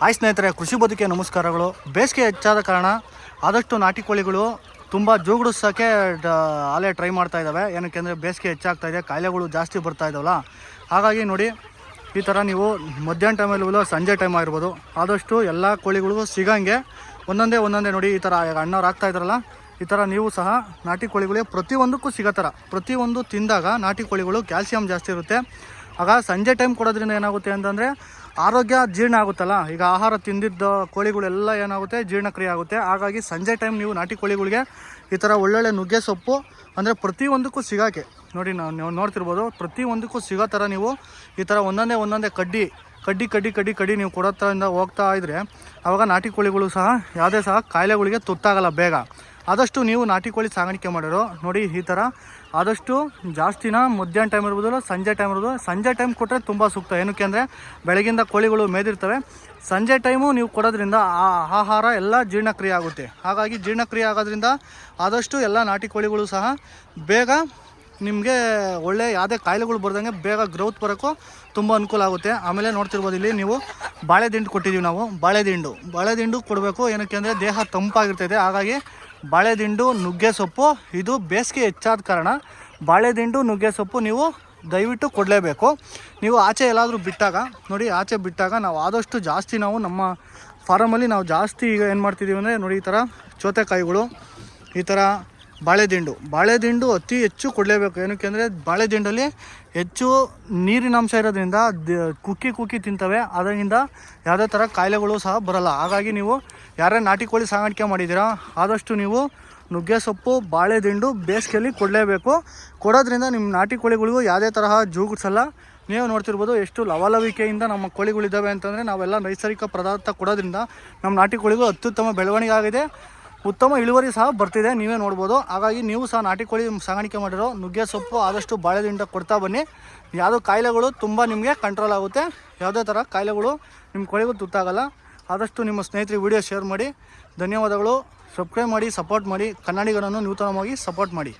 Hi ಸ್ನೇಹಿತರೆ, ಕೃಷಿ ಬದುಕಿಗೆ ನಮಸ್ಕಾರಗಳು. ಬೇಸಿಗೆ ಹೆಚ್ಚಾದ ಕಾರಣ ಆದಷ್ಟು ನಾಟಿ ಕೋಳಿಗಳು ತುಂಬ ಜೋಗುಡಿಸೋಕ್ಕೆ ಆಲೇ ಟ್ರೈ ಮಾಡ್ತಾ ಇದ್ದಾವೆ ಏನಕ್ಕೆ ಅಂದರೆ ಬೇಸಿಗೆ ಹೆಚ್ಚಾಗ್ತಾ ಇದೆ, ಕಾಯಿಲೆಗಳು ಜಾಸ್ತಿ ಬರ್ತಾ ಇದ್ದಾವಲ್ಲ ಹಾಗಾಗಿ ನೋಡಿ, ಈ ಥರ ನೀವು ಮಧ್ಯಾಹ್ನ ಟೈಮಲ್ಲಿ ಸಂಜೆ ಟೈಮ್ ಆಗಿರ್ಬೋದು, ಆದಷ್ಟು ಎಲ್ಲ ಕೋಳಿಗಳಿಗೂ ಸಿಗಂಗೆ ಒಂದೊಂದೇ ಒಂದೊಂದೇ ನೋಡಿ ಈ ಥರ ಅಣ್ಣವ್ರು ಆಗ್ತಾ ಇದ್ದಾರಲ್ಲ ಈ ಥರ ನೀವು ಸಹ ನಾಟಿ ಕೋಳಿಗಳಿಗೆ ಪ್ರತಿಯೊಂದಕ್ಕೂ ಸಿಗೋ ಥರ ಪ್ರತಿಯೊಂದು ತಿಂದಾಗ ನಾಟಿ ಕೋಳಿಗಳು ಕ್ಯಾಲ್ಸಿಯಂ ಜಾಸ್ತಿ ಇರುತ್ತೆ. ಆಗ ಸಂಜೆ ಟೈಮ್ ಕೊಡೋದ್ರಿಂದ ಏನಾಗುತ್ತೆ ಅಂತಂದರೆ ಆರೋಗ್ಯ ಜೀರ್ಣ ಆಗುತ್ತಲ್ಲ? ಈಗ ಆಹಾರ ತಿಂದಿದ್ದ ಕೋಳಿಗಳೆಲ್ಲ ಏನಾಗುತ್ತೆ? ಜೀರ್ಣಕ್ರಿಯೆ ಆಗುತ್ತೆ. ಹಾಗಾಗಿ ಸಂಜೆ ಟೈಮ್ ನೀವು ನಾಟಿ ಕೋಳಿಗಳಿಗೆ ಈ ಥರ ಒಳ್ಳೊಳ್ಳೆ ನುಗ್ಗೆ ಸೊಪ್ಪು, ಅಂದರೆ ಪ್ರತಿಯೊಂದಕ್ಕೂ ಸಿಗೋಕ್ಕೆ ನೋಡಿ ನಾವು ನೀವು ನೋಡ್ತಿರ್ಬೋದು, ಪ್ರತಿಯೊಂದಕ್ಕೂ ಸಿಗೋ ಥರ ನೀವು ಈ ಥರ ಒಂದೊಂದೇ ಒಂದೊಂದೇ ಕಡ್ಡಿ ಕಡ್ಡಿ ಕಡ್ಡಿ ಕಡ್ಡಿ ಕಡ್ಡಿ ನೀವು ಕೊಡೋದ್ರಿಂದ ಹೋಗ್ತಾ ಇದ್ದರೆ ಆವಾಗ ನಾಟಿ ಕೋಳಿಗಳು ಸಹ, ಯಾವುದೇ ಸಹ ಕಾಯಿಲೆಗಳಿಗೆ ತುತ್ತಾಗಲ್ಲ ಬೇಗ. ಆದಷ್ಟು ನೀವು ನಾಟಿ ಕೋಳಿ ಸಾಗಾಣಿಕೆ ಮಾಡಿರೋ. ನೋಡಿ, ಈ ಥರ ಆದಷ್ಟು ಜಾಸ್ತಿನ ಮಧ್ಯಾಹ್ನ ಟೈಮ್ ಇರ್ಬೋದು, ಸಂಜೆ ಟೈಮ್ ಇರ್ಬೋದು. ಸಂಜೆ ಟೈಮ್ ಕೊಟ್ಟರೆ ತುಂಬ ಸೂಕ್ತ. ಏನಕ್ಕೆ ಅಂದರೆ, ಬೆಳಗಿಂದ ಕೋಳಿಗಳು ಮೇದಿರ್ತವೆ. ಸಂಜೆ ಟೈಮು ನೀವು ಕೊಡೋದ್ರಿಂದ ಆ ಆಹಾರ ಎಲ್ಲ ಜೀರ್ಣಕ್ರಿಯೆ ಆಗುತ್ತೆ. ಹಾಗಾಗಿ ಜೀರ್ಣಕ್ರಿಯೆ ಆಗೋದ್ರಿಂದ ಆದಷ್ಟು ಎಲ್ಲ ನಾಟಿ ಕೋಳಿಗಳು ಸಹ ಬೇಗ ನಿಮಗೆ ಒಳ್ಳೆ ಯಾವುದೇ ಕಾಯಿಲೆಗಳು ಬರ್ದಂಗೆ ಬೇಗ ಗ್ರೌತ್ ಬರೋಕ್ಕೂ ತುಂಬ ಅನುಕೂಲ ಆಗುತ್ತೆ. ಆಮೇಲೆ ನೋಡ್ತಿರ್ಬೋದು ಇಲ್ಲಿ ನೀವು ಬಾಳೆ ದಿಂಡು ಕೊಟ್ಟಿದ್ದೀವಿ ನಾವು. ಬಾಳೆ ದಿಂಡು. ಬಾಳೆ ಕೊಡಬೇಕು. ಏನಕ್ಕೆ ಅಂದರೆ ದೇಹ ತಂಪಾಗಿರ್ತೈತೆ. ಹಾಗಾಗಿ ಬಾಳೆ ದಿಂಡು, ನುಗ್ಗೆ ಸೊಪ್ಪು, ಇದು ಬೇಸಿಗೆ ಹೆಚ್ಚಾದ ಕಾರಣ ಬಾಳೆ ದಿಂಡು, ನುಗ್ಗೆ ಸೊಪ್ಪು ನೀವು ದಯವಿಟ್ಟು ಕೊಡಲೇಬೇಕು. ನೀವು ಆಚೆ ಎಲ್ಲಾದರೂ ಬಿಟ್ಟಾಗ, ನೋಡಿ ಆಚೆ ಬಿಟ್ಟಾಗ ನಾವು ಆದಷ್ಟು ಜಾಸ್ತಿ ನಾವು ನಮ್ಮ ಫಾರಮಲ್ಲಿ ನಾವು ಜಾಸ್ತಿ ಈಗ ಏನು ಮಾಡ್ತಿದ್ದೀವಿ ಅಂದರೆ ನೋಡಿ ಈ ಥರ ಚೋತೆಕಾಯಿಗಳು ಈ ಥರ ಬಾಳೆದಿಂಡು. ಬಾಳೆದಿಂಡು ಅತಿ ಹೆಚ್ಚು ಕೊಡಲೇಬೇಕು. ಏನಕ್ಕೆ ಅಂದರೆ ಬಾಳೆದಿಂಡಲ್ಲಿ ಹೆಚ್ಚು ನೀರಿನ ಅಂಶ ಇರೋದ್ರಿಂದ ಕುಕ್ಕಿ ಕುಕ್ಕಿ ತಿಂತವೆ. ಅದರಿಂದ ಯಾವುದೇ ಥರ ಕಾಯಿಲೆಗಳು ಸಹ ಬರಲ್ಲ. ಹಾಗಾಗಿ ನೀವು ಯಾರೇ ನಾಟಿ ಕೋಳಿ ಸಾಗಾಣಿಕೆ ಮಾಡಿದ್ದೀರಾ, ಆದಷ್ಟು ನೀವು ನುಗ್ಗೆ ಸೊಪ್ಪು ಬಾಳೆದಿಂಡು ಬೇಸಿಗೆಯಲ್ಲಿ ಕೊಡಲೇಬೇಕು. ಕೊಡೋದ್ರಿಂದ ನಿಮ್ಮ ನಾಟಿ ಕೋಳಿಗಳಿಗೂ ಯಾವುದೇ ತರಹ ಜೂಗಿಸಲ್ಲ ನೀವು ನೋಡ್ತಿರ್ಬೋದು ಎಷ್ಟು ಲವಲವಿಕೆಯಿಂದ ನಮ್ಮ ಕೋಳಿಗಳಿದ್ದಾವೆ ಅಂತಂದರೆ ನಾವೆಲ್ಲ ನೈಸರ್ಗಿಕ ಪದಾರ್ಥ ಕೊಡೋದ್ರಿಂದ ನಮ್ಮ ನಾಟಿ ಕೋಳಿಗೂ ಅತ್ಯುತ್ತಮ ಬೆಳವಣಿಗೆ ಆಗಿದೆ. ಉತ್ತಮ ಇಳುವರಿ ಸಹ ಬರ್ತಿದೆ, ನೀವೇ ನೋಡ್ಬೋದು. ಹಾಗಾಗಿ ನೀವು ಸಹ ನಾಟಿ ಕೋಳಿ ಸಾಗಾಣಿಕೆ ಮಾಡಿರೋ ನುಗ್ಗೆ ಸೊಪ್ಪು ಆದಷ್ಟು ಬಾಳೆದಿಂದ ಕೊಡ್ತಾ ಬನ್ನಿ. ಯಾವುದೋ ಕಾಯಿಲೆಗಳು ತುಂಬ ನಿಮಗೆ ಕಂಟ್ರೋಲ್ ಆಗುತ್ತೆ. ಯಾವುದೇ ಥರ ಕಾಯಿಲೆಗಳು ನಿಮ್ಮ ಕೋಳಿಗೂ ತುತ್ತಾಗಲ್ಲ. ಆದಷ್ಟು ನಿಮ್ಮ ಸ್ನೇಹಿತರಿಗೆ ವಿಡಿಯೋ ಶೇರ್ ಮಾಡಿ. ಧನ್ಯವಾದಗಳು. ಸಬ್ಸ್ಕ್ರೈಬ್ ಮಾಡಿ ಸಪೋರ್ಟ್ ಮಾಡಿ. ಕನ್ನಡಿಗರನ್ನು ನೂತನವಾಗಿ ಸಪೋರ್ಟ್ ಮಾಡಿ.